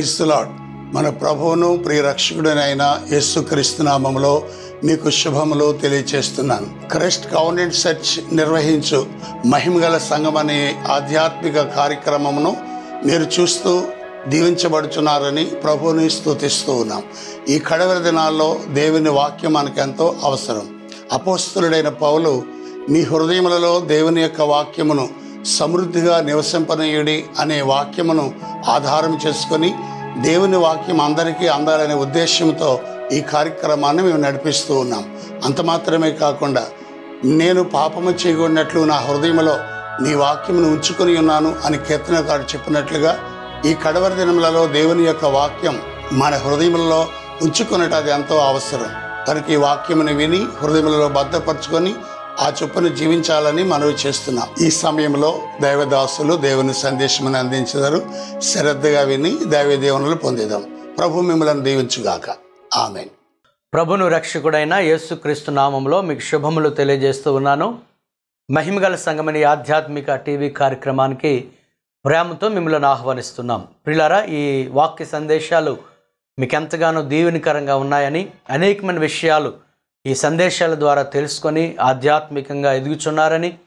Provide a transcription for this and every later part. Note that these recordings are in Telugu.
క్రైస్తులాడ్ మన ప్రభువును ప్రియ యేసు యేసుక్రీస్తు నామములో మీకు శుభములు తెలియచేస్తున్నాను. క్రైస్ట్ కౌండెంట్ సెర్చ్ నిర్వహించు మహిమగల సంఘం అనే ఆధ్యాత్మిక కార్యక్రమమును మీరు చూస్తూ దీవించబడుచున్నారని ప్రభువుని స్తుతిస్తూ ఉన్నాం. ఈ కడవరి దినాల్లో దేవుని వాక్యం మనకెంతో అవసరం. అపోస్తులుడైన పౌలు మీ హృదయములలో దేవుని యొక్క వాక్యమును సమృద్ధిగా నివసింపనీయుడి అనే వాక్యమును ఆధారం చేసుకొని దేవుని వాక్యం అందరికీ అందాలనే ఉద్దేశంతో ఈ కార్యక్రమాన్ని మేము నడిపిస్తూ ఉన్నాం. అంత మాత్రమే కాకుండా నేను పాపము చేయకూడినట్లు నా హృదయంలో నీ వాక్యమును ఉంచుకొని ఉన్నాను అని కీర్తనకారు చెప్పినట్లుగా ఈ కడవరి దినములలో దేవుని యొక్క వాక్యం మన హృదయములలో ఉంచుకున్నట్టు అది ఎంతో అవసరం. కనుక ఈ వాక్యమును విని హృదయములలో భద్రపరచుకొని ఆ చొప్పున జీవించాలని మనవి చేస్తున్నాం. ఈ సమయంలో దైవదాసులు దేవుని సందేశమని అందించినారు శ్రద్ధగా విని దైవ దేవునులు పొందేదాం. ప్రభు మిమ్మల్ని దీవించుగాక. ఆమె ప్రభును రక్షకుడైన యేసుక్రీస్తు నామంలో మీకు శుభములు తెలియజేస్తూ ఉన్నాను. మహిమగల సంగమని ఆధ్యాత్మిక టీవీ కార్యక్రమానికి ప్రేమతో మిమ్మల్ని ఆహ్వానిస్తున్నాం. ప్రిలారా ఈ వాక్య సందేశాలు మీకు ఎంతగానో దీవెనకరంగా ఉన్నాయని అనేకమైన విషయాలు ఈ సందేశాల ద్వారా తెలుసుకొని ఆధ్యాత్మికంగా ఎదుగుచున్నారని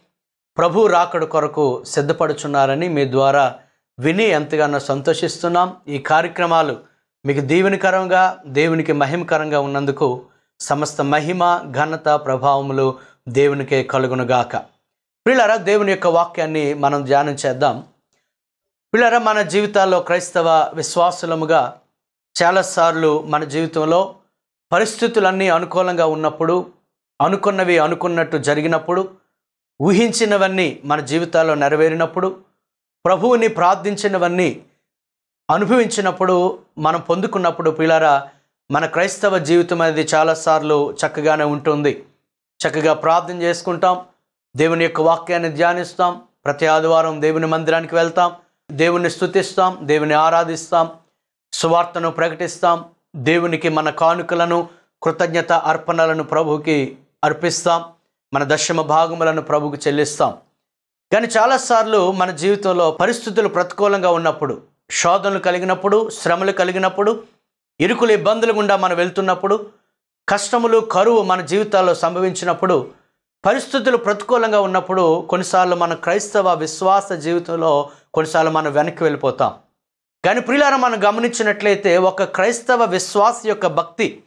ప్రభు రాకడ కొరకు సిద్ధపడుచున్నారని మీ ద్వారా విని ఎంతగానో సంతోషిస్తున్నాం. ఈ కార్యక్రమాలు మీకు దీవెనికరంగా దేవునికి మహిమకరంగా ఉన్నందుకు సమస్త మహిమ ఘనత ప్రభావములు దేవునికే కలుగునుగాక. పిల్లరా దేవుని యొక్క వాక్యాన్ని మనం ధ్యానం చేద్దాం. పిల్లరా మన జీవితాల్లో క్రైస్తవ విశ్వాసులముగా చాలాసార్లు మన జీవితంలో పరిస్థితులన్నీ అనుకూలంగా ఉన్నప్పుడు అనుకున్నవి అనుకున్నట్టు జరిగినప్పుడు ఊహించినవన్నీ మన జీవితాల్లో నెరవేరినప్పుడు ప్రభువుని ప్రార్థించినవన్నీ అనుభవించినప్పుడు మనం పొందుకున్నప్పుడు పిల్లరా మన క్రైస్తవ జీవితం అనేది చాలాసార్లు చక్కగానే ఉంటుంది. చక్కగా ప్రార్థన చేసుకుంటాం దేవుని యొక్క వాక్యాన్ని ధ్యానిస్తాం ప్రతి ఆదివారం దేవుని మందిరానికి వెళ్తాం దేవుని స్తుతిస్తాం దేవుని ఆరాధిస్తాం సువార్తను ప్రకటిస్తాం దేవునికి మన కానుకలను కృతజ్ఞత అర్పణలను ప్రభుకి అర్పిస్తాం. మన దశమ భాగములను ప్రభుకు చెల్లిస్తాం. కానీ చాలాసార్లు మన జీవితంలో పరిస్థితులు ప్రతికూలంగా ఉన్నప్పుడు శోధనలు కలిగినప్పుడు శ్రమలు కలిగినప్పుడు ఇరుకులు ఇబ్బందులు గుండా మనం వెళ్తున్నప్పుడు కష్టములు కరువు మన జీవితాల్లో సంభవించినప్పుడు పరిస్థితులు ప్రతికూలంగా ఉన్నప్పుడు కొన్నిసార్లు మన క్రైస్తవ విశ్వాస జీవితంలో కొన్నిసార్లు మనం వెనక్కి వెళ్ళిపోతాం. కానీ ప్రియులారా మనం గమనించినట్లయితే ఒక క్రైస్తవ విశ్వాస యొక్క భక్తి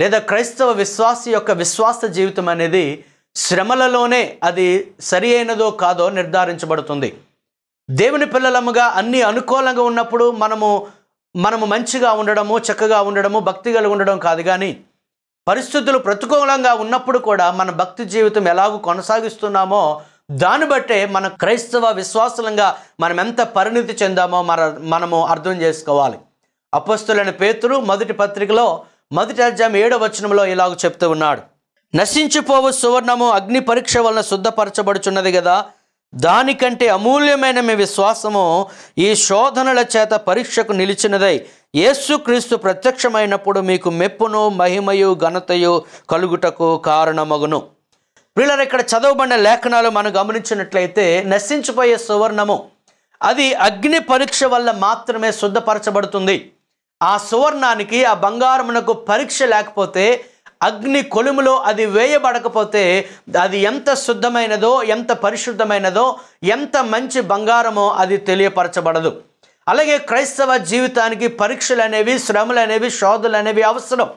లేదా క్రైస్తవ విశ్వాస యొక్క విశ్వాస జీవితం అనేది శ్రమలలోనే అది సరి అయినదో కాదో నిర్ధారించబడుతుంది. దేవుని పిల్లలముగా అన్ని అనుకూలంగా ఉన్నప్పుడు మనము మనము మంచిగా ఉండడము చక్కగా ఉండడము భక్తి కలిగి ఉండడం కాదు కానీ పరిస్థితులు ప్రతికూలంగా ఉన్నప్పుడు కూడా మన భక్తి జీవితం ఎలాగూ కొనసాగిస్తున్నామో దాన్ని బట్టే మన క్రైస్తవ విశ్వాసంగా మనం ఎంత పరిణితి చెందామో మన మనము అర్థం చేసుకోవాలి. అపస్తులైన పేతురు మొదటి పత్రికలో మొదటి అధ్యాయం ఏడవ వచనంలో ఇలాగ చెప్తూ ఉన్నాడు. నశించిపోవు సువర్ణము అగ్ని పరీక్ష వలన శుద్ధపరచబడుచున్నది కదా దానికంటే అమూల్యమైన మీ విశ్వాసము ఈ శోధనల చేత పరీక్షకు నిలిచినదై యేసుక్రీస్తు ప్రత్యక్షమైనప్పుడు మీకు మెప్పును మహిమయు ఘనతయు కలుగుటకు కారణమగును. వీళ్ళని ఇక్కడ చదవబడిన లేఖనాలు మనం గమనించినట్లయితే నశించిపోయే సువర్ణము. అది అగ్ని పరీక్ష వల్ల మాత్రమే శుద్ధపరచబడుతుంది. ఆ సువర్ణానికి ఆ బంగారమునకు పరీక్ష లేకపోతే అగ్ని కొలుములో అది వేయబడకపోతే అది ఎంత శుద్ధమైనదో ఎంత పరిశుద్ధమైనదో ఎంత మంచి బంగారమో అది తెలియపరచబడదు. అలాగే క్రైస్తవ జీవితానికి పరీక్షలు అనేవి శ్రమలు అనేవి శోధులు అనేవి అవసరం.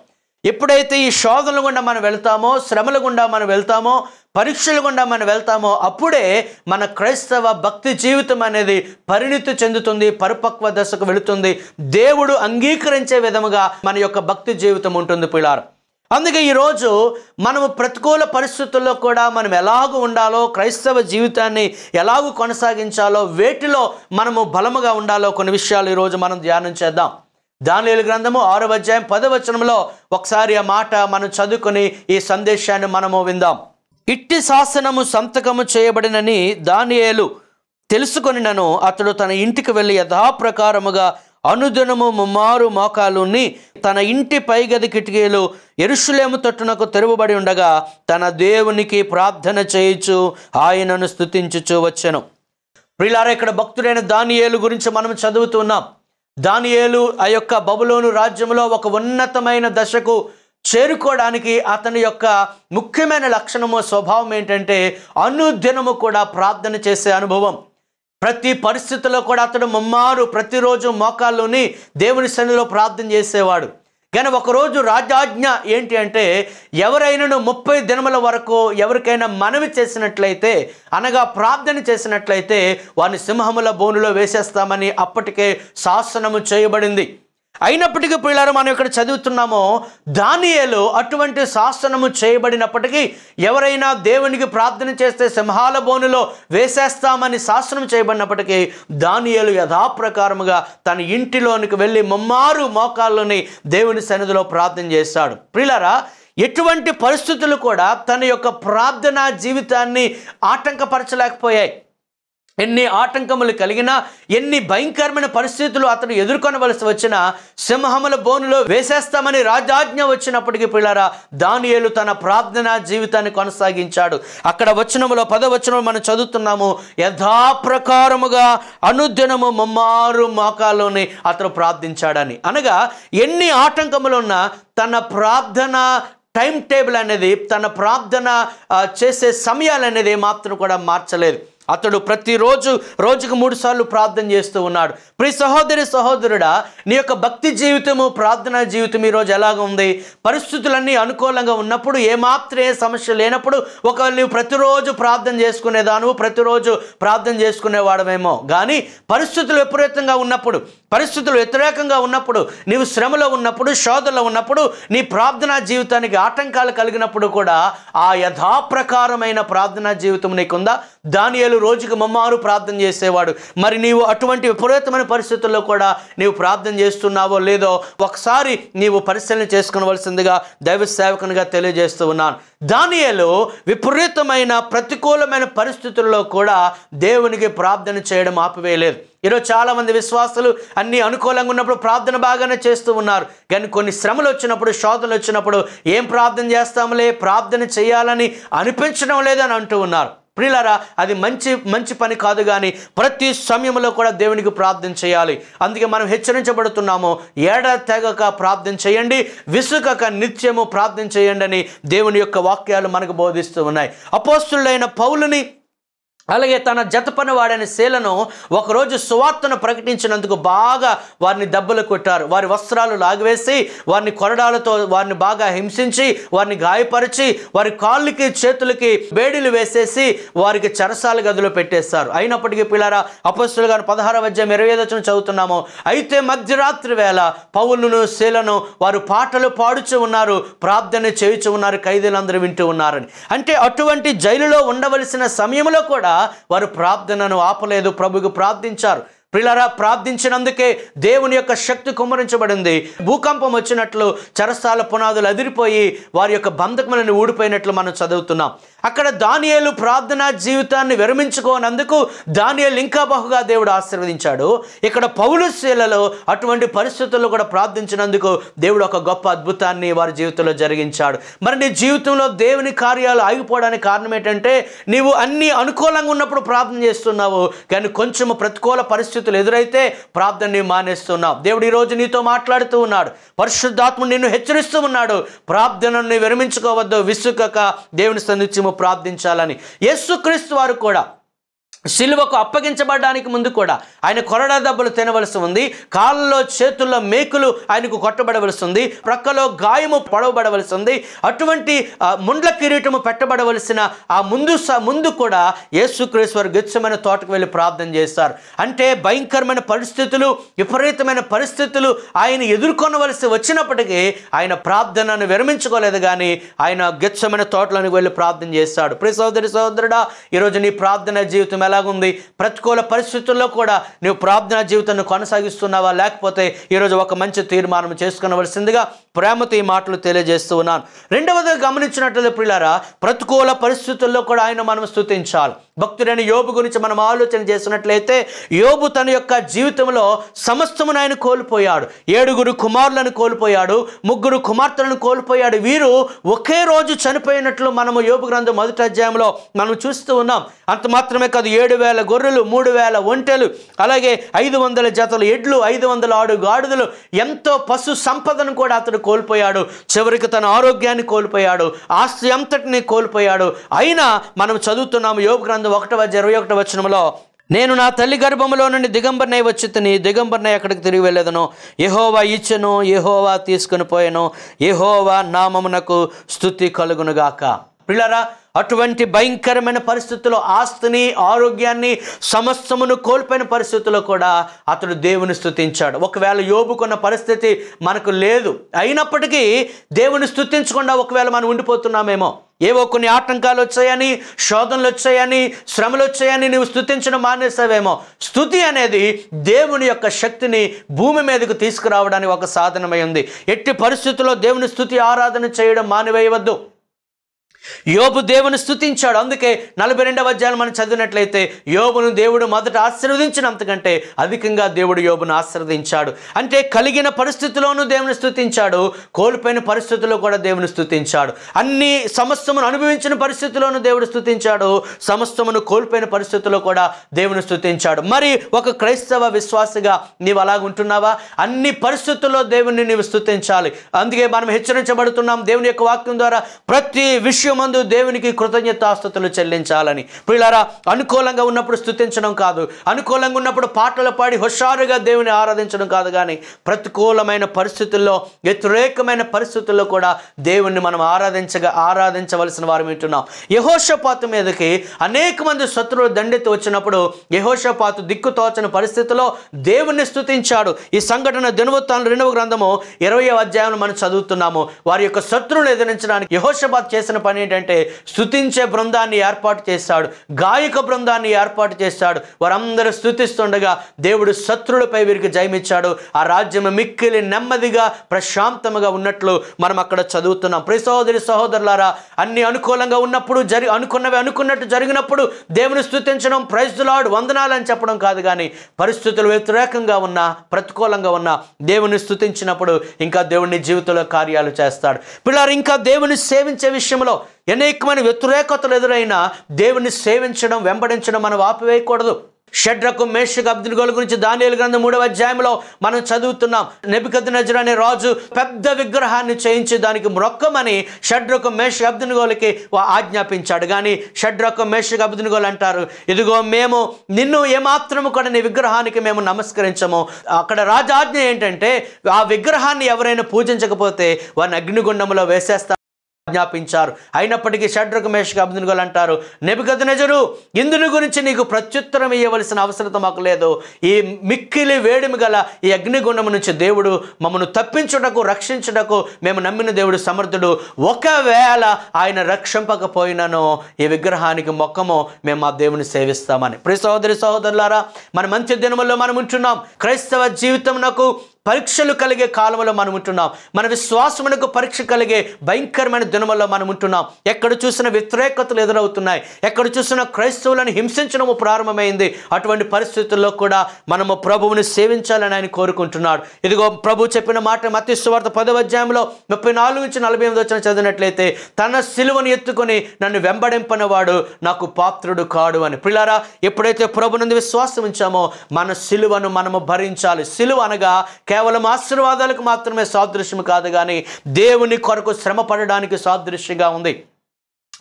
ఎప్పుడైతే ఈ శోధనల గుండా మనం వెళ్తామో శ్రమల గుండా మనం వెళ్తామో పరీక్షల గుండా మనం వెళ్తామో అప్పుడే మన క్రైస్తవ భక్తి జీవితం అనేది పరిణితి చెందుతుంది పరిపక్వ దశకు వెళుతుంది. దేవుడు అంగీకరించే విధముగా మన యొక్క భక్తి జీవితం ఉంటుంది పిల్లారు. అందుకే ఈరోజు మనము ప్రతికూల పరిస్థితుల్లో కూడా మనం ఎలాగూ ఉండాలో క్రైస్తవ జీవితాన్ని ఎలాగూ కొనసాగించాలో వేటిలో మనము బలముగా ఉండాలో కొన్ని విషయాలు ఈరోజు మనం ధ్యానం చేద్దాం. దానియలు గ్రంథము ఆరో అధ్యాయం పదవచనంలో ఒకసారి ఆ మాట మనం చదువుకొని ఈ సందేశాన్ని మనము విందాం. ఇట్టి శాసనము సంతకము చేయబడినని దానియేలు తెలుసుకొని నన్ను అతడు తన ఇంటికి వెళ్ళి యథాప్రకారముగా అనుదినము ముమ్మారు మోకాలుని తన ఇంటి పైగది కిటికీలు ఎరుషులేము తట్టునకు తెరవబడి ఉండగా తన దేవునికి ప్రార్థన చేయించు ఆయనను స్తుతించుచు వచ్చెను. ప్రిలారా ఇక్కడ భక్తుడైన దానియేలు గురించి మనం చదువుతున్నాం దానియేలు ఆ యొక్క బబులోను రాజ్యంలో ఒక ఉన్నతమైన దశకు చేరుకోవడానికి అతని యొక్క ముఖ్యమైన లక్షణము స్వభావం ఏంటంటే అనుదినము కూడా ప్రార్థన చేసే అనుభవం. ప్రతి పరిస్థితుల్లో కూడా అతడు ముమ్మారు ప్రతిరోజు మోకాల్లోని దేవుని సన్నిధిలో ప్రార్థన చేసేవాడు. కానీ ఒకరోజు రాజాజ్ఞ ఏంటి అంటే ఎవరైనాను ముప్పై దినముల వరకు ఎవరికైనా మనవి చేసినట్లయితే అనగా ప్రార్థన చేసినట్లయితే వారిని సింహముల బోనులో వేసేస్తామని అప్పటికే శాసనము చేయబడింది. అయినప్పటికీ పిల్లలు మనం ఇక్కడ చదువుతున్నామో దానియేలు అటువంటి శాసనము చేయబడినప్పటికీ ఎవరైనా దేవునికి ప్రార్థన చేస్తే సింహాల బోనులో వేసేస్తామని శాసనం చేయబడినప్పటికీ దానియేలు యథాప్రకారముగా తన ఇంటిలోనికి వెళ్ళి ముమ్మారు మోకాల్లోని దేవుని సన్నిధిలో ప్రార్థన చేస్తాడు. ప్రియులారా ఎటువంటి పరిస్థితులు కూడా తన యొక్క ప్రార్థనా జీవితాన్ని ఆటంకపరచలేకపోయాయి. ఎన్ని ఆటంకములు కలిగినా ఎన్ని భయంకరమైన పరిస్థితులు అతను ఎదుర్కొనవలసి వచ్చినా సింహముల బోనులో వేసేస్తామని రాజాజ్ఞ వచ్చినప్పటికీ పిల్లరా దానియేలు తన ప్రార్థనా జీవితాన్ని కొనసాగించాడు. అక్కడ వచనములో పదవచనము మనం చదువుతున్నాము యథాప్రకారముగా అనుదినము మమ్మారు మోకాల్లోని అతను ప్రార్థించాడని. అనగా ఎన్ని ఆటంకములున్నా తన ప్రార్థన టైం టేబుల్ అనేది తన ప్రార్థన చేసే సమయాలు అనేది మాత్రం కూడా మార్చలేదు. అతడు ప్రతిరోజు రోజుకు మూడు సార్లు ప్రార్థన చేస్తూ ఉన్నాడు. ప్రి సహోదరి సహోదరుడా నీ యొక్క భక్తి జీవితము ప్రార్థనా జీవితం ఈరోజు ఎలాగ ఉంది? పరిస్థితులన్నీ అనుకూలంగా ఉన్నప్పుడు ఏమాత్రం ఏ సమస్య లేనప్పుడు ఒకవేళ నువ్వు ప్రతిరోజు ప్రార్థన చేసుకునేదాను ప్రతిరోజు ప్రార్థన చేసుకునేవాడమేమో కానీ పరిస్థితులు విపరీతంగా ఉన్నప్పుడు పరిస్థితులు వ్యతిరేకంగా ఉన్నప్పుడు నీవు శ్రమలో ఉన్నప్పుడు శోధలో ఉన్నప్పుడు నీ ప్రార్థనా జీవితానికి ఆటంకాలు కలిగినప్పుడు కూడా ఆ యథాప్రకారమైన ప్రార్థనా జీవితం నీకుందా? దానియలు రోజుకు మమ్మారు ప్రార్థన చేసేవాడు. మరి నీవు అటువంటి విపరీతమైన పరిస్థితుల్లో కూడా నీవు ప్రార్థన చేస్తున్నావో లేదో ఒకసారి నీవు పరిశీలన చేసుకునవలసిందిగా దైవ సేవకునిగా తెలియజేస్తూ ఉన్నాను. దానియలు విపరీతమైన ప్రతికూలమైన పరిస్థితుల్లో కూడా దేవునికి ప్రార్థన చేయడం ఆపివేయలేదు. ఈరోజు చాలామంది విశ్వాసులు అన్ని అనుకూలంగా ఉన్నప్పుడు ప్రార్థన బాగానే చేస్తూ ఉన్నారు. కానీ కొన్ని శ్రమలు వచ్చినప్పుడు శోధనలు వచ్చినప్పుడు ఏం ప్రార్థన చేస్తాములే? ప్రార్థన చేయాలని అనిపించడం లేదని అంటూ ఉన్నారు. ప్రియులారా అది మంచి మంచి పని కాదు కానీ ప్రతి సమయంలో కూడా దేవునికి ప్రార్థన చేయాలి. అందుకే మనం హెచ్చరించబడుతున్నాము ఏడ తెగక ప్రార్థన చేయండి విసుకక నిత్యము ప్రార్థన చేయండి అని దేవుని యొక్క వాక్యాలు మనకు బోధిస్తూ ఉన్నాయి. అపోస్తులైన పౌలుని అలాగే తన జత పనివాడైన శీలను ఒకరోజు సువార్తను ప్రకటించినందుకు బాగా వారిని దెబ్బలు కొట్టారు. వారి వస్త్రాలు లాగివేసి వారిని కొరడాలతో వారిని బాగా హింసించి వారిని గాయపరిచి వారి కాళ్ళకి చేతులకి బేడీలు వేసేసి వారికి చరసాల గదిలో పెట్టేస్తారు అయినప్పటికీ పిల్లారా అపస్తులు గారు పదహార వద్యం ఇరవై ఐదు వచ్చిన చదువుతున్నాము. అయితే మధ్యరాత్రి వేళ పౌలను శీలను వారు పాటలు పాడుచు ఉన్నారు ప్రార్థన చేయుచు ఉన్నారు ఖైదీలందరూ వింటూ ఉన్నారని. అంటే అటువంటి జైలులో ఉండవలసిన సమయంలో కూడా వారు ప్రార్థనను ఆపలేదు ప్రభుకు ప్రార్థించారు. పిల్లరా ప్రార్థించినందుకే దేవుని యొక్క శక్తి కుమ్మరించబడింది. భూకంపం వచ్చినట్లు చరస్థాల పునాదులు అదిరిపోయి వారి యొక్క బంధకములను ఊడిపోయినట్లు మనం చదువుతున్నాం. అక్కడ దానియేలు ప్రార్థనా జీవితాన్ని విరమించుకోనందుకు దానియేలు ఇంకా బహుగా దేవుడు ఆశీర్వదించాడు. ఇక్కడ పౌలు శీలలో అటువంటి పరిస్థితుల్లో కూడా ప్రార్థించినందుకు దేవుడు ఒక గొప్ప అద్భుతాన్ని వారి జీవితంలో జరిగించాడు. మరి నీ జీవితంలో దేవుని కార్యాలు ఆగిపోవడానికి కారణం ఏంటంటే నీవు అన్ని అనుకూలంగా ఉన్నప్పుడు ప్రార్థన చేస్తున్నావు కానీ కొంచెం ప్రతికూల పరిస్థితి పరిస్థితులు ఎదురైతే ప్రార్థనని మానేస్తున్నావు దేవుడు ఈరోజు నీతో మాట్లాడుతూ ఉన్నాడు. పరిశుద్ధాత్ముడు నిన్ను హెచ్చరిస్తూ ఉన్నాడు. ప్రార్థనని విరమించుకోవద్దు విసుకక దేవుని సందిత్యము ప్రార్థించాలని. యేసుక్రీస్తు వారు కూడా సిలువకు అప్పగించబడడానికి ముందు కూడా ఆయన కొరడా దెబ్బలు తినవలసి ఉంది. కాళ్ళలో చేతుల్లో మేకులు ఆయనకు కొట్టబడవలసి ఉంది. ప్రక్కలో గాయము పడవబడవలసి ఉంది. అటువంటి ముండ్ల కిరీటము పెట్టబడవలసిన ఆ ముందు స- ముందు కూడా యేసుక్రీశ్వర్ గెచ్చమైన తోటకు వెళ్ళి ప్రార్థన చేస్తారు అంటే భయంకరమైన పరిస్థితులు విపరీతమైన పరిస్థితులు ఆయన ఎదుర్కొనవలసి వచ్చినప్పటికీ ఆయన ప్రార్థనను విరమించుకోలేదు కానీ ఆయన గెచ్చమైన తోటలోనికి వెళ్ళి ప్రార్థన చేస్తాడు ప్రియ సోదరి సోదరుడా ఈరోజు నీ ప్రార్థన జీవితం ఎలాగుంది ప్రతికూల పరిస్థితుల్లో కూడా నువ్వు ప్రార్థనా జీవితాన్ని కొనసాగిస్తున్నావా? లేకపోతే ఈరోజు ఒక మంచి తీర్మానం చేసుకునవలసిందిగా ప్రేమతో ఈ మాటలు తెలియజేస్తూ ఉన్నాను. రెండవది గమనించినట్లయితే పిల్లరా ప్రతికూల పరిస్థితుల్లో కూడా ఆయన మనం స్థుతించాలి భక్తుడైన యోబు గురించి మనం ఆలోచన చేసినట్లయితే యోబు తన యొక్క జీవితంలో సమస్తమును ఆయన కోల్పోయాడు. ఏడుగురు కుమారులను కోల్పోయాడు ముగ్గురు కుమార్తెలను కోల్పోయాడు. వీరు ఒకే రోజు చనిపోయినట్లు మనము యోబు గ్రంథం మొదటి అధ్యాయంలో మనం చూస్తూ ఉన్నాం. అంత మాత్రమే కాదు ఏడు వేల గొర్రెలు మూడు వేల ఒంటెలు అలాగే ఐదు వందల జతలు ఎడ్లు ఐదు వందల ఆడు గాడిదలు ఎంతో పశు సంపదను కూడా అతడు కోల్పోయాడు. చివరికి తన ఆరోగ్యాన్ని కోల్పోయాడు. ఆస్తి అంతటిని కోల్పోయాడు. అయినా మనం చదువుతున్నాము యోగ గ్రంథం ఒకటవ ఇరవై ఒకటవ వచనంలో నేను నా తల్లి గర్భములో నుండి దిగంబర్నై వచ్చి తిని దిగంబర్నై ఎక్కడికి తిరిగి వెళ్ళేదను. యహోవా ఇచ్చెను ఎహోవా తీసుకుని పోయాను. ఎహోవా నామమునకు స్థుతి కలుగునుగాక పిల్లరా అటువంటి భయంకరమైన పరిస్థితుల్లో ఆస్తిని ఆరోగ్యాన్ని సమస్తమును కోల్పోయిన పరిస్థితుల్లో కూడా అతడు దేవుని స్థుతించాడు ఒకవేళ యోబుకున్న పరిస్థితి మనకు లేదు అయినప్పటికీ దేవుని స్థుతించకుండా ఒకవేళ మనం ఉండిపోతున్నామేమో. ఏవో కొన్ని ఆటంకాలు వచ్చాయని శోధనలు వచ్చాయని శ్రమలు వచ్చాయని నువ్వు స్థుతించడం మానేసావేమో. స్థుతి అనేది దేవుని యొక్క శక్తిని భూమి మీదకు తీసుకురావడానికి ఒక సాధనమై ఉంది. ఎట్టి పరిస్థితుల్లో దేవుని స్థుతి ఆరాధన చేయడం మానివేయవద్దు. యోబు దేవుని స్థుతించాడు అందుకే నలభై రెండవ అధ్యాయం మనం చదివినట్లయితే యోబును దేవుడు మొదట ఆశీర్వదించినంతకంటే అధికంగా దేవుడు యోబును ఆశీర్వదించాడు. అంటే కలిగిన పరిస్థితిలోనూ దేవుని స్థుతించాడు కోల్పోయిన పరిస్థితుల్లో కూడా దేవుని స్థుతించాడు అన్ని సమస్తమును అనుభవించిన పరిస్థితుల్లోనూ దేవుడు స్థుతించాడు సమస్తమును కోల్పోయిన పరిస్థితుల్లో కూడా దేవుని స్థుతించాడు మరి ఒక క్రైస్తవ విశ్వాసగా నీవు అలాగుంటున్నావా అన్ని పరిస్థితుల్లో దేవుని నీవు స్థుతించాలి అందుకే మనం హెచ్చరించబడుతున్నాం దేవుని యొక్క వాక్యం ద్వారా ప్రతి విషయం మందు దేవునికి కృతజ్ఞతాస్థుతులు చెల్లించాలని. పిల్లరా అనుకూలంగా ఉన్నప్పుడు స్తుతించడం కాదు. అనుకూలంగా ఉన్నప్పుడు పాటలు పాడి హుషారుగా దేవుని ఆరాధించడం కాదు కానీ ప్రతికూలమైన పరిస్థితుల్లో వ్యతిరేకమైన పరిస్థితుల్లో కూడా దేవుణ్ణి మనం ఆరాధించగా ఆరాధించవలసిన వారు వింటున్నాం. యహోషపాతు మీదకి అనేక మంది శత్రువులు దండెత్తి వచ్చినప్పుడు యహోషపాతు దిక్కుతోచని పరిస్థితిలో దేవుణ్ణి స్థుతించాడు ఈ సంఘటన దినవృత్తాలు రెండవ గ్రంథము ఇరవై అధ్యాయంలో మనం చదువుతున్నాము. వారి యొక్క శత్రువులు ఎదిరించడానికి యహోషపాత్ చేసిన పని ఏంటంటే స్తుతించే బృందాన్ని ఏర్పాటు చేస్తాడు గాయక బృందాన్ని ఏర్పాటు చేస్తాడు. వారందరూ స్థుతిస్తుండగా దేవుడు శత్రులపై వీరికి జయమిచ్చాడు. ఆ రాజ్యం మిక్కిలి నెమ్మదిగా ప్రశాంతముగా ఉన్నట్లు మనం అక్కడ చదువుతున్నాం. ప్రియ సహోదరి సహోదరులారా అన్ని అనుకూలంగా ఉన్నప్పుడు జరి అనుకున్నవి అనుకున్నట్టు జరిగినప్పుడు దేవుని స్థుతించడం ప్రైజులాడు వందనాలు అని చెప్పడం కాదు కానీ పరిస్థితులు వ్యతిరేకంగా ఉన్నా ప్రతికూలంగా ఉన్నా దేవుని స్థుతించినప్పుడు ఇంకా దేవుని జీవితంలో కార్యాలు చేస్తాడు. పిల్లలు ఇంకా దేవుని సేవించే విషయంలో అనేకమైన వ్యతిరేకతలు ఎదురైనా దేవుని సేవించడం వెంబడించడం మనం ఆపివేయకూడదు. షడ్రకు మేషకు అబ్దుల్ గురించి దానియలు గ్రంథం మూడవ అధ్యాయంలో మనం చదువుతున్నాం. నెబికద్ నజర్ అనే రాజు పెద్ద విగ్రహాన్ని చేయించి దానికి మ్రొక్కమని షడ్రకు మేష అబ్దునుగోలకి ఆజ్ఞాపించాడు. కానీ షడ్రకు మేషకు అబ్దునుగోలు అంటారు ఇదిగో మేము నిన్ను ఏమాత్రము కూడా నీ విగ్రహానికి మేము నమస్కరించము. అక్కడ రాజాజ్ఞ ఏంటంటే ఆ విగ్రహాన్ని ఎవరైనా పూజించకపోతే వారిని అగ్నిగుండంలో వేసేస్తారు ఆజ్ఞాపించారు. అయినప్పటికీ షడ్రకు మేషకు అబ్దునుగోలు అంటారు నెబికద్నెజరు ఇందుని గురించి నీకు ప్రత్యుత్తరం ఇవ్వవలసిన అవసరత మాకు లేదు. ఈ మిక్కిలి వేడిమి గల ఈ అగ్నిగుండము నుంచి దేవుడు మమ్మను తప్పించుటకు రక్షించుటకు మేము నమ్మిన దేవుడు సమర్థుడు. ఒకవేళ ఆయన రక్షింపకపోయినను ఈ విగ్రహానికి మొక్కము మేము మా దేవుని సేవిస్తామని. ప్రియ సహోదరి సహోదరులారా మన మంచి దినముల్లో మనం ఉంటున్నాం క్రైస్తవ జీవితం నాకు పరీక్షలు కలిగే కాలంలో మనం ఉంటున్నాం. మన విశ్వాసమునకు పరీక్ష కలిగే భయంకరమైన దినముల్లో మనం ఉంటున్నాం. ఎక్కడ చూసిన వ్యతిరేకతలు ఎదురవుతున్నాయి. ఎక్కడ చూసిన క్రైస్తవులను హింసించడము ప్రారంభమైంది. అటువంటి పరిస్థితుల్లో కూడా మనము ప్రభువుని సేవించాలని ఆయన కోరుకుంటున్నాడు. ఇదిగో ప్రభు చెప్పిన మాట మత్తి పదవ అధ్యాయంలో ముప్పై నాలుగు నుంచి నలభై ఎనిమిది వచ్చిన చదివినట్లయితే తన సిలువను ఎత్తుకొని నన్ను వెంబడింపనవాడు నాకు పాత్రుడు కాడు అని. పిల్లారా ఎప్పుడైతే ప్రభునందు విశ్వాసం ఉంచామో మన సిలువను మనము భరించాలి. సిలువ అనగా కేవలం ఆశీర్వాదాలకు మాత్రమే సాదృశ్యం కాదు కానీ దేవుని కొరకు శ్రమ పడడానికి సాదృశ్యంగా ఉంది.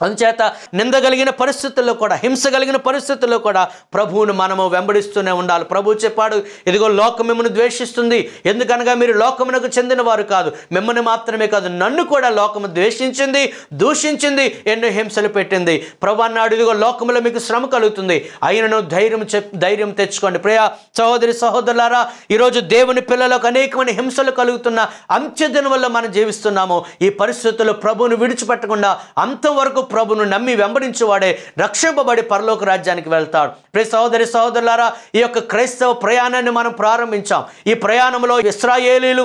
అందుచేత నిందగలిగిన పరిస్థితుల్లో కూడా హింస కలిగిన పరిస్థితుల్లో కూడా ప్రభువును మనము వెంబడిస్తూనే ఉండాలి. ప్రభు చెప్పాడు ఇదిగో లోకం మిమ్మల్ని ద్వేషిస్తుంది. ఎందుకనగా మీరు లోకమునకు చెందిన వారు కాదు. మిమ్మల్ని మాత్రమే కాదు నన్ను కూడా లోకము ద్వేషించింది దూషించింది ఎన్నో హింసలు పెట్టింది. ప్రభు అన్నాడు ఇదిగో లోకములో మీకు శ్రమ కలుగుతుంది. అయినను ధైర్యం చెప్ ధైర్యం తెచ్చుకోండి. ప్రియా సహోదరి సహోదరులారా ఈరోజు దేవుని పిల్లలకు అనేకమైన హింసలు కలుగుతున్న అంత్యదిన వల్ల మనం జీవిస్తున్నాము. ఈ పరిస్థితుల్లో ప్రభువును విడిచిపెట్టకుండా అంతవరకు ప్రభును నమ్మి వెంబడించేవాడే రక్షింపబడి పరలోక రాజ్యానికి వెళ్తాడు. ప్రతి సహోదరి సహోదరులారా ఈ యొక్క క్రైస్తవ ప్రయాణాన్ని మనం ప్రారంభించాం. ఈ ప్రయాణంలో ఇస్రాయేలీలు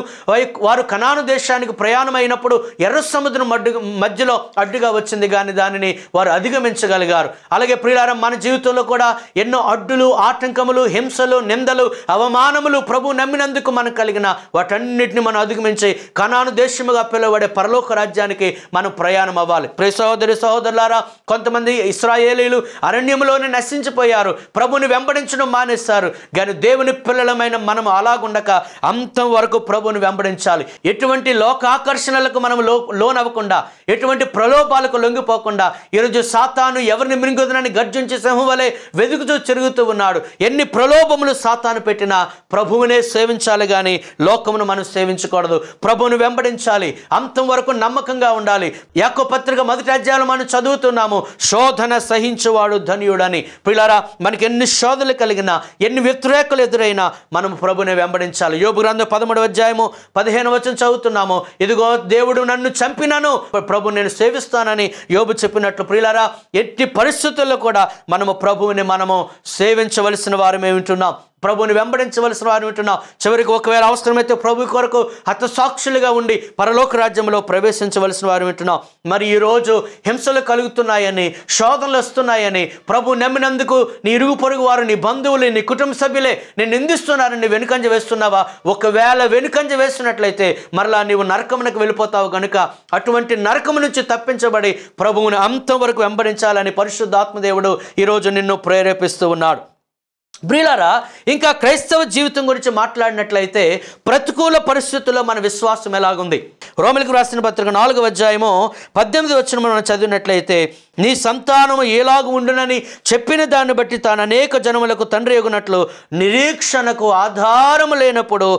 వారు కనాను దేశానికి ప్రయాణమైనప్పుడు ఎర్ర సముద్రం అడ్డు మధ్యలో అడ్డుగా వచ్చింది. కానీ దానిని వారు అధిగమించగలిగారు. అలాగే ప్రియులారా మన జీవితంలో కూడా ఎన్నో అడ్డులు ఆటంకములు హింసలు నిందలు అవమానములు ప్రభు నమ్మినందుకు మనకు కలిగిన వాటన్నిటిని మనం అధిగమించి కనాను దేశముగా పిలువబడే పరలోక రాజ్యానికి మనం ప్రయాణం అవ్వాలి. ప్రతి సహోదరి సహోదరులారా కొంతమంది ఇస్రాయేలీలు అరణ్యంలోనే నశించిపోయారు. ప్రభుని వెంబడించడం మానేస్తారు కానీ దేవుని పిల్లలమైన మనం అలాగుండక అంతం వరకు ప్రభుని వెంబడించాలి. ఎటువంటి లోకాకర్షణలకు మనం లో లోనవ్వకుండా ఎటువంటి ప్రలోభాలకు లొంగిపోకుండా ఈరోజు సాతాను ఎవరిని మింగుదనని గర్జించి సింహం వలె వెతుకుతూ తిరుగుతూ ఉన్నాడు. ఎన్ని ప్రలోభములు సాతాను పెట్టినా ప్రభువునే సేవించాలి కానీ లోకమును మనం సేవించకూడదు. ప్రభువును వెంబడించాలి. అంతం వరకు నమ్మకంగా ఉండాలి. యాకో పత్రిక మొదటి అధ్యాయంలో మనం చదువుతున్నాము. శోధన సహించువాడు ధన్యుడని. పిల్లరా మనకి ఎన్ని శోధనలు కలిగినా ఎన్ని వ్యతిరేకలు ఎదురైనా మనం ప్రభుని వెంబడించాలి. యోబు గ్రంథం పదమూడవ అధ్యాయము పదిహేను వచ్చిన చదువుతున్నాము. ఇదిగో దేవుడు నన్ను చంపినను. ప్రభు నేను సేవిస్తానని యోబు చెప్పినట్లు. ప్రియులారా ఎట్టి పరిస్థితుల్లో కూడా మనము ప్రభువుని మనము సేవించవలసిన వారమే వింటున్నాం ప్రభుని వెంబడించవలసిన వారు ఉంటున్నాం చివరికి ఒకవేళ అవసరమైతే ప్రభు కొరకు హతసాక్షులుగా ఉండి పరలోక రాజ్యంలో ప్రవేశించవలసిన వారు వింటున్నాం మరి ఈరోజు హింసలు కలుగుతున్నాయని శోధనలు వస్తున్నాయని ప్రభు నమ్మినందుకు నీ ఇరుగు పొరుగు వారు నీ బంధువులు నీ కుటుంబ సభ్యులే నేను నిందిస్తున్నారని వెనుకంజ వేస్తున్నావా? ఒకవేళ వెనుకంజ వేస్తున్నట్లయితే మరలా నీవు నరకమునకు వెళ్ళిపోతావు కనుక అటువంటి నరకము నుంచి తప్పించబడి ప్రభువుని అంతం వరకు వెంబడించాలని పరిశుద్ధాత్మదేవుడు ఈరోజు నిన్ను ప్రేరేపిస్తూ ఉన్నాడు. ప్రియులారా ఇంకా క్రైస్తవ జీవితం గురించి మాట్లాడినట్లయితే ప్రతికూల పరిస్థితుల్లో మన విశ్వాసం ఎలాగుంది? రోమిలకు రాసిన పత్రిక నాలుగు అధ్యాయము పద్దెనిమిది వచ్చిన మనం చదివినట్లయితే నీ సంతానము ఎలాగు ఉండునని చెప్పిన దాన్ని బట్టి తాను అనేక జనములకు తండ్రి ఎగునట్లు నిరీక్షణకు ఆధారము లేనప్పుడు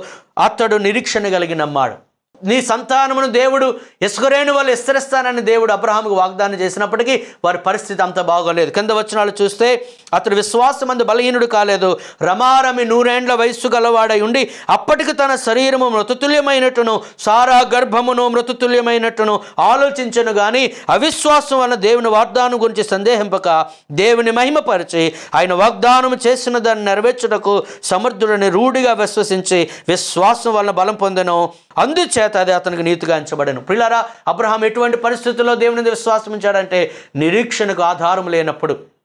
అతడు నిరీక్షణ కలిగి నమ్మాడు నీ సంతానమును దేవుడు ఇసుకరేణు వాళ్ళు విస్తరిస్తానని దేవుడు అబ్రహాముకు వాగ్దానం చేసినప్పటికీ వారి పరిస్థితి అంత బాగోలేదు. కింద వచ్చినాలు చూస్తే అతడు విశ్వాసమందు బలహీనుడు కాలేదు. రమారమి నూరేండ్ల వయస్సు గలవాడై ఉండి అప్పటికి తన శరీరము మృతుతుల్యమైనట్టును సారా గర్భమును మృతుతుల్యమైనట్టును ఆలోచించను గాని అవిశ్వాసం వలన దేవుని వాగ్దానం గురించి సందేహింపక దేవుని మహిమపరిచి ఆయన వాగ్దానం చేసిన దాన్ని నెరవేర్చుటకు సమర్థుడని రూఢిగా విశ్వసించి విశ్వాసం వలన బలం పొందను. అందుచేత అది అతనికి నీతిగా అంచబడను ప్రిలారా అబ్రహాం ఎటువంటి పరిస్థితుల్లో దేవుని విశ్వాసం ఉంచాడంటే నిరీక్షణకు ఆధారం లేనప్పుడు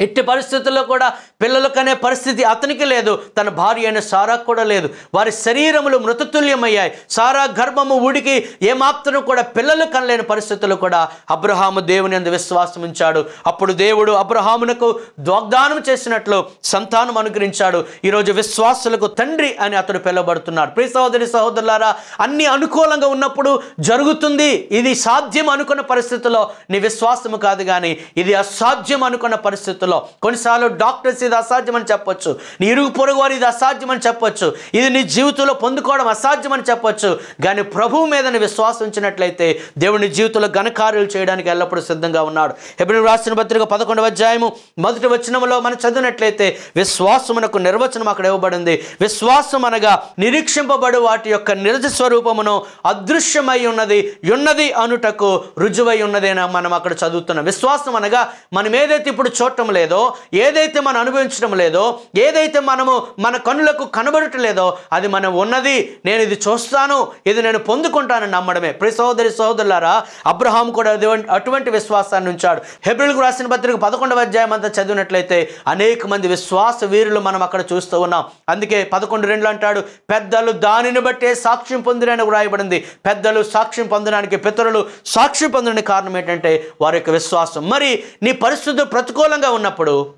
ఎట్టి పరిస్థితుల్లో కూడా పిల్లలకనే పరిస్థితి అతనికి లేదు. తన భార్య అయిన సారా కూడా లేదు. వారి శరీరములు మృతతుల్యమయ్యాయి. సారా గర్భము ఉడికి ఏమాత్రం కూడా పిల్లలు కనలేని పరిస్థితుల్లో కూడా అబ్రహాము దేవుని అందు విశ్వాసం ఉంచాడు. అప్పుడు దేవుడు అబ్రహామునకు వాగ్దానం చేసినట్లు సంతానం అనుగ్రహించాడు. ఈరోజు విశ్వాసులకు తండ్రి అని అతడు పిలువబడుతున్నాడు. ప్రియ సహోదరి సహోదరులారా అన్ని అనుకూలంగా ఉన్నప్పుడు జరుగుతుంది. ఇది సాధ్యం అనుకున్న పరిస్థితిలో నీ విశ్వాసము కాదు కానీ ఇది అసాధ్యం అనుకున్న పరిస్థితి పరిస్థితుల్లో కొన్నిసార్లు డాక్టర్స్ ఇది అసాధ్యం అని చెప్పొచ్చు. నీ ఇరుగు పొరుగు వారు ఇది అసాధ్యం అని చెప్పొచ్చు. ఇది నీ జీవితంలో పొందుకోవడం అసాధ్యం అని చెప్పొచ్చు. కానీ ప్రభువు మీద నీ విశ్వాసం ఉంచినట్లయితే దేవుని జీవితంలో ఘనకార్యాలు చేయడానికి ఎల్లప్పుడూ సిద్ధంగా ఉన్నాడు. ఎప్పుడు రాసిన పత్రిక పదకొండవ అధ్యాయము మొదటి వచనంలో మనం చదివినట్లయితే విశ్వాసమునకు నిర్వచనం అక్కడ ఇవ్వబడింది. విశ్వాసం అనగా నిరీక్షింపబడు వాటి యొక్క నిరజ స్వరూపమును అదృశ్యమై ఉన్నది ఉన్నది అనుటకు రుజువై ఉన్నదేనా మనం అక్కడ చదువుతున్నాం. విశ్వాసం అనగా మనం ఏదైతే ఇప్పుడు చూడటం లేదో ఏదైతే మనం అనుభవించడం లేదో ఏదైతే మనము మన కనులకు కనబడటం లేదో అది మనం ఉన్నది నేను ఇది చూస్తాను ఇది నేను పొందుకుంటాను నమ్మడమే. ప్రతి సహోదరి సహోదరులారా అబ్రహాం కూడా అటువంటి- విశ్వాసాన్ని ఉంచాడు. హెబ్రిల్కు రాసిన పత్రిక పదకొండవ అధ్యాయం అంతా చదివినట్లయితే అనేక మంది విశ్వాస వీరులు మనం అక్కడ చూస్తూ ఉన్నాం. అందుకే పదకొండు రెండు అంటాడు పెద్దలు దానిని బట్టే సాక్ష్యం పొందినని వ్రాయబడింది పెద్దలు సాక్ష్యం పొందడానికి పితరులు సాక్ష్యం పొందడానికి కారణం ఏంటంటే వారి యొక్క విశ్వాసం. మరి నీ పరిస్థితులు ప్రతికూలంగా ఉన్న ఉన్నప్పుడు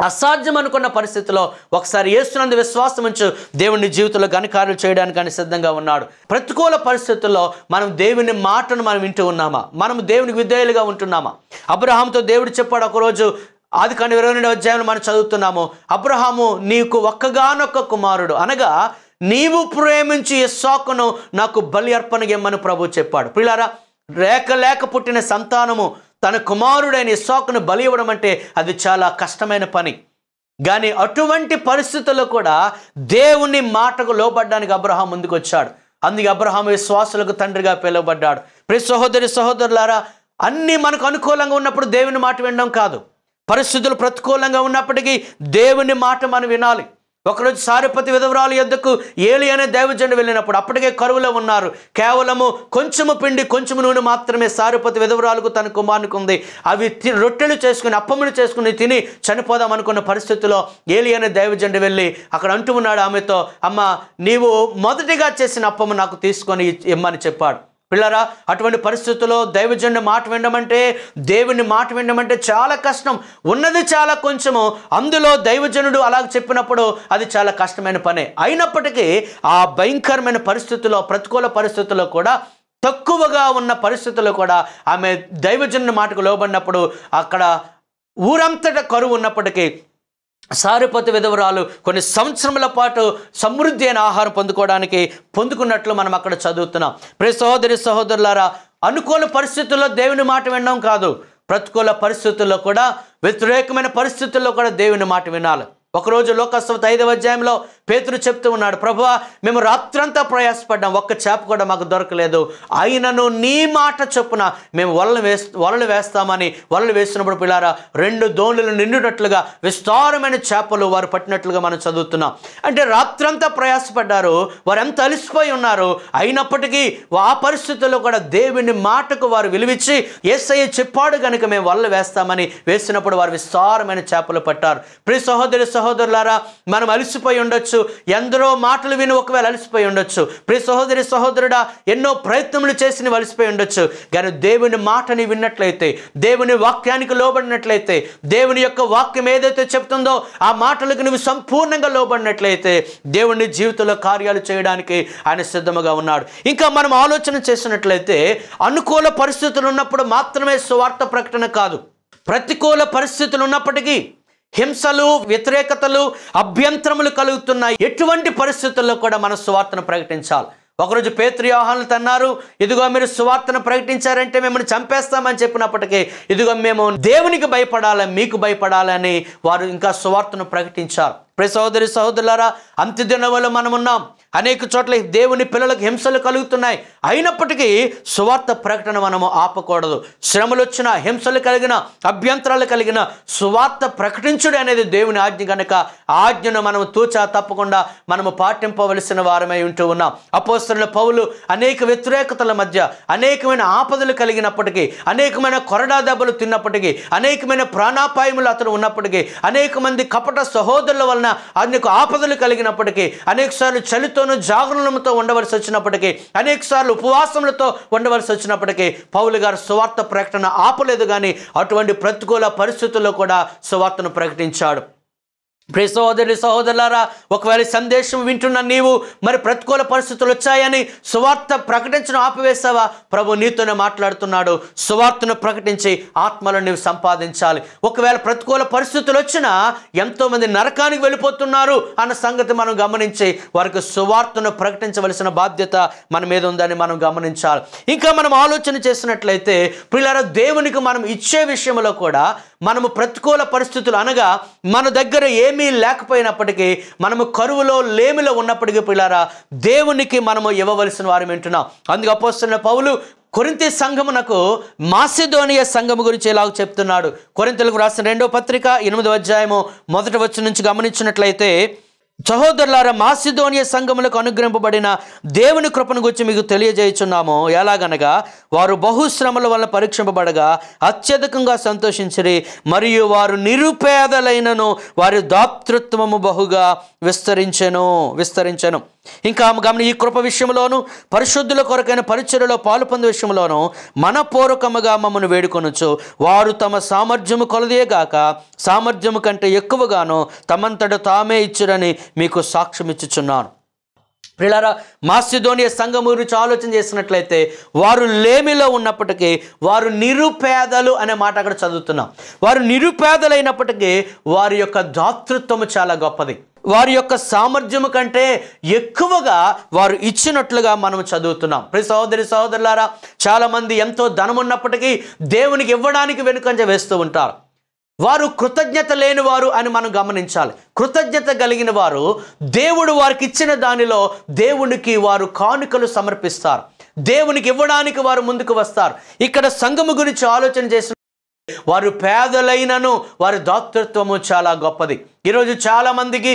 అసాధ్యం అనుకున్న పరిస్థితిలో ఒకసారి ఏస్తున్నందు విశ్వాసం ఉంచు దేవుని జీవితంలో ఘనకార్యాలు చేయడానికి అని సిద్ధంగా ఉన్నాడు. ప్రతికూల పరిస్థితుల్లో మనం దేవుని మాటను మనం వింటూ ఉన్నామా? మనం దేవునికి విధేయులుగా ఉంటున్నామా? అబ్రహాంతో దేవుడు చెప్పాడు ఒకరోజు ఆది కానీ ఇరవై రెండు అధ్యాయంలో మనం చదువుతున్నాము అబ్రహాము నీకు ఒక్కగానొక్క కుమారుడు. అనగా నీవు ప్రేమించి ఇస్సాకును నాకు బలి అర్పణగిమ్మని ప్రభు చెప్పాడు. పిల్లారా రేఖ లేక పుట్టిన సంతానము తన కుమారుడైన ఇసాకును బలి ఇవ్వడం అంటే అది చాలా కష్టమైన పని. కానీ అటువంటి పరిస్థితుల్లో కూడా దేవుని మాటకు లోపడ్డానికి అబ్రహాం ముందుకు వచ్చాడు అందుకే అబ్రహాం విశ్వాసులకు తండ్రిగా పిలువబడ్డాడు. ప్రతి సహోదరి సహోదరులారా అన్నీ మనకు అనుకూలంగా ఉన్నప్పుడు దేవుని మాట వినడం కాదు. పరిస్థితులు ప్రతికూలంగా ఉన్నప్పటికీ దేవుని మాట మనం వినాలి. ఒకరోజు సారిపతి విధవరాలు ఎద్దకు ఏలి అనే దైవజండు వెళ్ళినప్పుడు అప్పటికే కరువులో ఉన్నారు. కేవలము కొంచెము పిండి కొంచెము నూనె మాత్రమే సారిపతి విధవరాలకు తన కుమారునికి ఉంది. అవి తి- రొట్టెలు చేసుకుని అప్పములు చేసుకుని తిని చనిపోదాం అనుకున్న పరిస్థితిలో ఏలి అనే దైవజండు వెళ్ళి అక్కడ అంటూ ఉన్నాడు ఆమెతో అమ్మ నీవు మొదటిగా చేసిన అప్పము నాకు తీసుకొని ఇమ్మని చెప్పాడు. పిల్లరా అటువంటి పరిస్థితుల్లో దైవజనుడి మాట వినమంటే దేవుని మాట వినమంటే చాలా కష్టం. ఉన్నది చాలా కొంచెము. అందులో దైవజనుడు అలా చెప్పినప్పుడు అది చాలా కష్టమైన పనే. అయినప్పటికీ ఆ భయంకరమైన పరిస్థితుల్లో ప్రతికూల పరిస్థితుల్లో కూడా తక్కువగా ఉన్న పరిస్థితుల్లో కూడా ఆమె దైవజనుడి మాటకు లోబడినప్పుడు అక్కడ ఊరంతటా కరువు ఉన్నప్పటికీ సారిపతి విధవరాలు కొన్ని సంవత్సరముల పాటు సమృద్ధి అయిన ఆహారం పొందుకోవడానికి పొందుకున్నట్లు మనం అక్కడ చదువుతున్నాం. ప్రే సహోదరి సహోదరులారా అనుకూల పరిస్థితుల్లో దేవుని మాట వినడం కాదు. ప్రతికూల పరిస్థితుల్లో కూడా వ్యతిరేకమైన పరిస్థితుల్లో కూడా దేవుని మాట వినాలి. ఒకరోజు లోకస్వత ఐదవ అధ్యాయంలో పేతురు చెప్తూ ఉన్నాడు ప్రభువా మేము రాత్రంతా ప్రయాసపడ్డాం ఒక్క చేప కూడా మాకు దొరకలేదు. అయినను నీ మాట చొప్పున మేము వలలు వేస్ వలలు వేస్తామని వలలు వేసినప్పుడు పిల్లారా రెండు దోణులు నిండునట్లుగా విస్తారమైన చేపలు వారు పట్టినట్లుగా మనం చదువుతున్నాం. అంటే రాత్రంతా ప్రయాసపడ్డారు వారు ఎంత అలిసిపోయి ఉన్నారు అయినప్పటికీ ఆ పరిస్థితుల్లో కూడా దేవుని మాటకు వారు విలువిచ్చి ఏసయ్య చెప్పాడు కనుక మేము వలలు వేస్తామని వేసినప్పుడు వారు విస్తారమైన చేపలు పట్టారు. ప్రియ సహోదరి సహోదరులారా మనం అలసిపోయి ఉండొచ్చు. ఎందరో మాటలు విని ఒకవేళ అలసిపోయి ఉండొచ్చు. ప్రియ సహోదరి సహోదరుడా ఎన్నో ప్రయత్నములు చేసి నువ్వు అలసిపోయి ఉండొచ్చు. కానీ దేవుని మాటని విన్నట్లయితే దేవుని వాక్యానికి లోబడినట్లయితే దేవుని యొక్క వాక్యం ఏదైతే చెప్తుందో ఆ మాటలకు నువ్వు సంపూర్ణంగా లోబడినట్లయితే దేవుని జీవితంలో కార్యాలు చేయడానికి ఆయన సిద్ధముగా ఉన్నాడు. ఇంకా మనం ఆలోచన చేసినట్లయితే అనుకూల పరిస్థితులు ఉన్నప్పుడు మాత్రమే సువార్త ప్రకటన కాదు. ప్రతికూల పరిస్థితులు ఉన్నప్పటికీ హింసలు వ్యతిరేకతలు అభ్యంతరములు కలుగుతున్నాయి. ఎటువంటి పరిస్థితుల్లో కూడా మన సువార్తను ప్రకటించాలి. ఒకరోజు పేతృ యోహానులు తన్నారు ఇదిగో మీరు సువార్తను ప్రకటించారంటే మిమ్మల్ని చంపేస్తామని చెప్పినప్పటికీ ఇదిగో మేము దేవునికి భయపడాలి మీకు భయపడాలని వారు ఇంకా సువార్తను ప్రకటించారు. ప్రియ సహోదరి సహోదరులారా అంత్యదినములు మనమున్నాం. అనేక చోట్ల దేవుని పిల్లలకు హింసలు కలుగుతున్నాయి. అయినప్పటికీ సువార్త ప్రకటన మనము ఆపకూడదు. శ్రమలు వచ్చిన హింసలు కలిగిన అభ్యంతరాలు కలిగిన సువార్త ప్రకటించుడు అనేది దేవుని ఆజ్ఞ కనుక ఆజ్ఞను మనము తూచా తప్పకుండా మనము పాటింపవలసిన వారమై ఉంటూ ఉన్నాం. అపోస్తల పౌలు అనేక వ్యతిరేకతల మధ్య అనేకమైన ఆపదలు కలిగినప్పటికీ అనేకమైన కొరడా దెబ్బలు తిన్నప్పటికీ అనేకమైన ప్రాణాపాయములు అతను ఉన్నప్పటికీ అనేక మంది కపట సహోదరుల వలన అనేక ఆపదలు కలిగినప్పటికీ అనేక సార్లు చలితోనూ జాగరణలతో ఉండవలసి వచ్చినప్పటికీ అనేక సార్లు ఉపవాసములతో ఉండవలసి వచ్చినప్పటికీ పౌలు గారు సువార్త ప్రకటన ఆపలేదు కానీ అటువంటి ప్రతికూల పరిస్థితుల్లో కూడా సువార్తను ప్రకటించాడు. ప్రే సహోదరి సహోదరులారా ఒకవేళ సందేశం వింటున్న నీవు మరి ప్రతికూల పరిస్థితులు వచ్చాయని సువార్త ప్రకటించడం ఆపివేశావా? ప్రభు నీతోనే మాట్లాడుతున్నాడు. సువార్తను ప్రకటించి ఆత్మలను నీవు సంపాదించాలి. ఒకవేళ ప్రతికూల పరిస్థితులు వచ్చినా ఎంతోమంది నరకానికి వెళ్ళిపోతున్నారు అన్న సంగతి మనం గమనించి వారికి సువార్తను ప్రకటించవలసిన బాధ్యత మన మీద ఉందని మనం గమనించాలి. ఇంకా మనం ఆలోచన చేసినట్లయితే పిల్లల దేవునికి మనం ఇచ్చే విషయంలో కూడా మనము ప్రతికూల పరిస్థితులు అనగా మన దగ్గర ఏ లేకపోయినప్పటికీ మనము కరువులో లేమిలో ఉన్నప్పటికీ పిల్లారా దేవునికి మనము ఇవ్వవలసిన వారు వింటున్నాం అందుకు అపోస్తున్న పౌలు కొరింతి సంఘమునకు మాసిధోనియ సంఘము గురించి ఇలాగ చెప్తున్నాడు. కొరింతలకు రాసిన రెండో పత్రిక ఎనిమిదో అధ్యాయము మొదటి వచ్చి నుంచి గమనించినట్లయితే సహోదరులారా మాసిధోనియ సంఘములకు అనుగ్రహింపబడిన దేవుని కృపను గురించి మీకు తెలియజేయుచున్నాము. ఎలాగనగా వారు బహుశ్రమల వల్ల పరీక్షింపబడగా అత్యధికంగా సంతోషించిరి మరియు వారు నిరుపేదలైనను వారి దాతృత్వము బహుగా విస్తరించెను విస్తరించెను. ఇంకా గమని ఈ కృప విషయంలోను పరిశుద్ధుల కొరకైన పరిచర్యలో పాలు పొందే విషయంలోను మనపూర్వకముగా మమ్మను వేడుకొనొచ్చు వారు తమ సామర్థ్యము కొలదేగాక సామర్థ్యము కంటే ఎక్కువగాను తమంతట తామే ఇచ్చురని మీకు సాక్ష్యం ఇచ్చుచున్నాను. ప్రిలారా మాసిదోనియ సంఘం గురించి ఆలోచన చేసినట్లయితే వారు లేమిలో ఉన్నప్పటికీ వారు నిరుపేదలు అనే మాట అక్కడ చదువుతున్నాం. వారు నిరుపేదలైనప్పటికీ వారి యొక్క దాతృత్వము చాలా గొప్పది. వారి యొక్క సామర్థ్యము కంటే ఎక్కువగా వారు ఇచ్చినట్లుగా మనం చదువుతున్నాం. ప్రతి సహోదరి సహోదరులారా చాలామంది ఎంతో ధనం ఉన్నప్పటికీ దేవునికి ఇవ్వడానికి వెనుకంజ వేస్తూ ఉంటారు. వారు కృతజ్ఞత లేని వారు అని మనం గమనించాలి. కృతజ్ఞత కలిగిన వారు దేవుడు వారికి ఇచ్చిన దానిలో దేవునికి వారు కానుకలు సమర్పిస్తారు. దేవునికి ఇవ్వడానికి వారు ముందుకు వస్తారు. ఇక్కడ సంఘము గురించి ఆలోచన చేసిన వారు పేదలైనను వారి దాతృత్వము చాలా గొప్పది. ఈరోజు చాలామందికి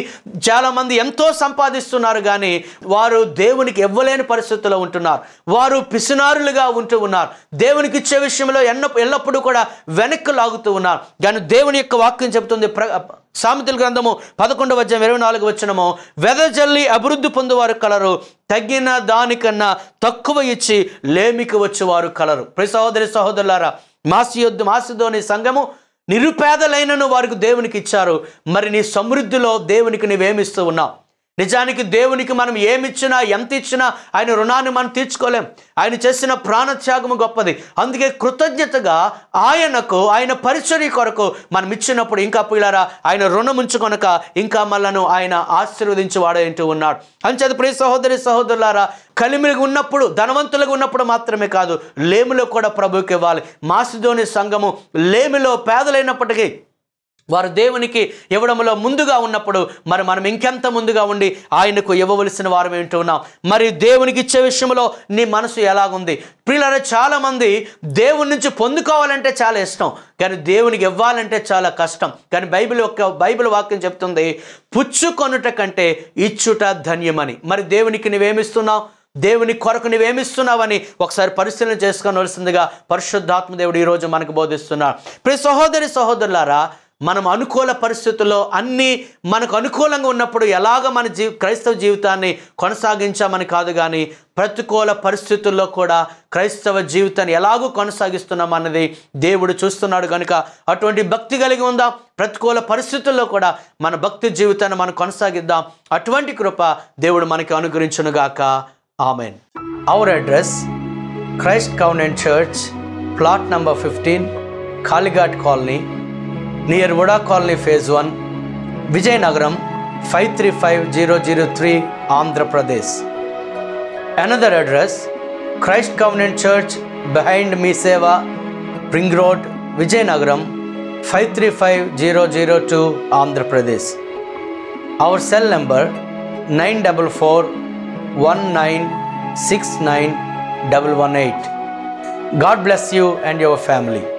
చాలామంది ఎంతో సంపాదిస్తున్నారు కానీ వారు దేవునికి ఇవ్వలేని పరిస్థితుల్లో ఉంటున్నారు. వారు పిసినారులుగా ఉంటూ ఉన్నారు. దేవునికి ఇచ్చే విషయంలో ఎన్న ఎల్లప్పుడూ కూడా వెనక్కి లాగుతూ ఉన్నారు. కానీ దేవుని యొక్క వాక్యం చెబుతుంది ప్ర సామెతల గ్రంథము పదకొండవ అధ్యాయం ఇరవై నాలుగు వచ్చినము వెదజల్లి అభివృద్ధి పొందువారు కలరు తగ్గిన దానికన్నా తక్కువ ఇచ్చి లేమికి వచ్చేవారు కలరు. ప్రతి సహోదరి సహోదరులారా మాసియొద్దు మాసిదోని సంఘము నిరుపేదలైనను వారికి దేవునికి ఇచ్చారు. మరి నీ సమృద్ధిలో దేవునికి నువ్వేమిస్తూ ఉన్నావు? నిజానికి దేవునికి మనం ఏమిచ్చినా ఎంత ఇచ్చినా ఆయన రుణాన్ని మనం తీర్చుకోలేం. ఆయన చేసిన ప్రాణత్యాగము గొప్పది. అందుకే కృతజ్ఞతగా ఆయనకు ఆయన పరిచర్య కొరకు మనం ఇచ్చినప్పుడు ఇంకా పిల్లరా ఆయన రుణం ఉంచుకొనక ఇంకా మనను ఆయన ఆశీర్వదించి వాడేంటూ ఉన్నాడు. అంచేది ప్రియ సహోదరి సహోదరులారా కలిమిలిగా ఉన్నప్పుడు ధనవంతులుగా ఉన్నప్పుడు మాత్రమే కాదు లేమిలో కూడా ప్రభుకి ఇవ్వాలి. మాసిదోని సంఘము లేమిలో పేదలైనప్పటికీ వారు దేవునికి ఇవ్వడంలో ముందుగా ఉన్నప్పుడు మరి మనం ఇంకెంత ముందుగా ఉండి ఆయనకు ఇవ్వవలసిన వారం ఏంటో ఉన్నాం. మరి దేవునికి ఇచ్చే విషయంలో నీ మనసు ఎలాగుంది? ప్రియులారా చాలామంది దేవుని నుంచి పొందుకోవాలంటే చాలా ఇష్టం. కానీ దేవునికి ఇవ్వాలంటే చాలా కష్టం. కానీ బైబిల్ యొక్క బైబిల్ వాక్యం చెప్తుంది పుచ్చుకొనుట కంటే ఇచ్చుట ధన్యమని. మరి దేవునికి నువ్వేమిస్తున్నావు? దేవుని కొరకు నువ్వేమిస్తున్నావని ఒకసారి పరిశీలన చేసుకోవలసిందిగా పరిశుద్ధాత్మ దేవుడు ఈరోజు మనకు బోధిస్తున్నాడు. ప్రతి సహోదరి సహోదరులారా మనం అనుకూల పరిస్థితుల్లో అన్నీ మనకు అనుకూలంగా ఉన్నప్పుడు ఎలాగ మన జీ క్రైస్తవ జీవితాన్ని కొనసాగించామని కాదు కానీ ప్రతికూల పరిస్థితుల్లో కూడా క్రైస్తవ జీవితాన్ని ఎలాగూ కొనసాగిస్తున్నాం అన్నది దేవుడు చూస్తున్నాడు కనుక అటువంటి భక్తి కలిగి ఉందాం. ప్రతికూల పరిస్థితుల్లో కూడా మన భక్తి జీవితాన్ని మనం కొనసాగిద్దాం. అటువంటి కృప దేవుడు మనకి అనుగ్రహించునుగాక amen. Our address Christ covenant church plot number fifteen Kalighat colony near Voda Colony Phase 1, Vijayanagaram 535003, Andhra Pradesh. Another address Christ Covenant Church behind Miseva, Ring Road, Vijayanagaram 535002, Andhra Pradesh. Our cell number 944 God bless you and your family.